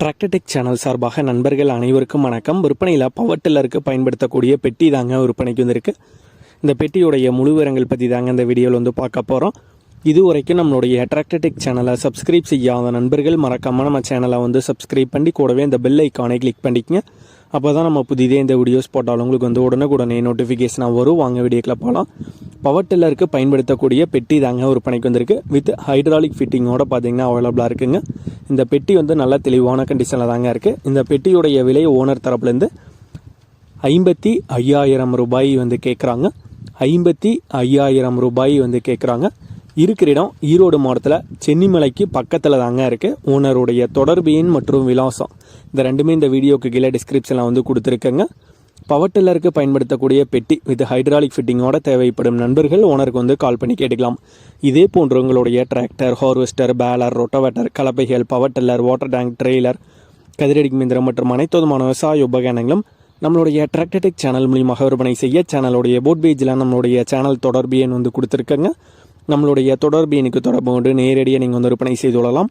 Tractor Tech channel சார்பாக நண்பர்கள் அனைவருக்கும் வணக்கம். விற்பனையில் பவர் டில்லருக்கு பயன்படுத்தக்கூடிய பெட்டி தாங்க விற்பனைக்கு வந்திருக்கு. இந்த பெட்டியுடைய முழு விவரங்கள் பற்றி தாங்க இந்த வீடியோவில் வந்து பார்க்க போகிறோம் இது வரைக்கும் நம்மளுடைய டிராக்டர்டெக் சேனலை சப்ஸ்கிரைப் செய்யாத நண்பர்கள் மறக்காமல் நம்ம சேனலை வந்து சப்ஸ்கிரைப் பண்ணி கூடவே இந்த பெல் ஐக்கானை கிளிக் பண்ணிக்கங்க. அப்போ தான் நம்ம புதிதே இந்த வீடியோஸ் போட்டாலும் உங்களுக்கு வந்து உடனுக்குடனே நோட்டிஃபிகேஷனாக வரும். வாங்க வீடியோக்கில் போகலாம் பவர் டில்லருக்கு பயன்படுத்தக்கூடிய பெட்டி தாங்க விற்பனைக்கு வந்திருக்கு. வித் ஹைட்ராலிக் ஃபிட்டிங்கோட பார்த்தீங்கன்னா அவைலபிளாக இருக்குங்க. இந்த பெட்டி வந்து நல்ல தெளிவான கண்டிஷனில் தாங்க இருக்குது இந்த பெட்டியுடைய விலை ஓனர் தரப்புலேருந்து ஐம்பத்தி ஐயாயிரம் ரூபாய் வந்து கேட்குறாங்க ஐம்பத்தி ஐயாயிரம் ரூபாய் வந்து கேட்குறாங்க இருக்கிற இடம் ஈரோடு மாவட்டத்தில் சென்னிமலைக்கு பக்கத்தில் தாங்க இருக்குது ஓனருடைய தொடர்பு எண் மற்றும் விலாசம். இந்த ரெண்டுமே இந்த வீடியோக்கு கீழே டிஸ்கிரிப்ஷனில் வந்து கொடுத்துருக்கேங்க. பவர் டில்லருக்கு பயன்படுத்தக்கூடிய பெட்டி வித் ஹைட்ராலிக் ஃபிட்டிங்கோட தேவைப்படும் நண்பர்கள் ஓனருக்கு வந்து கால் பண்ணி கேட்டுக்கலாம். இதே போன்று உங்களுடைய tractor harvester baler rotavator கலப்பைகள் power tiller water tank trailer கதிரடி மிந்திரம் மற்றும் அனைத்து விதமான விவசாய உபகரணங்களும் நம்மளுடைய டிராக்டர்டெக் சேனல் மூலியமாக விற்பனை செய்ய சேனலுடைய போட் பேஜில் நம்மளுடைய சேனல் தொடர்பு எண் வந்து கொடுத்துருக்கங்க. நம்மளுடைய தொடர்பு எண்ணுக்கு தொடர்பு கொண்டு நேரடியாக நீங்கள் வந்து விற்பனை செய்து கொள்ளலாம்.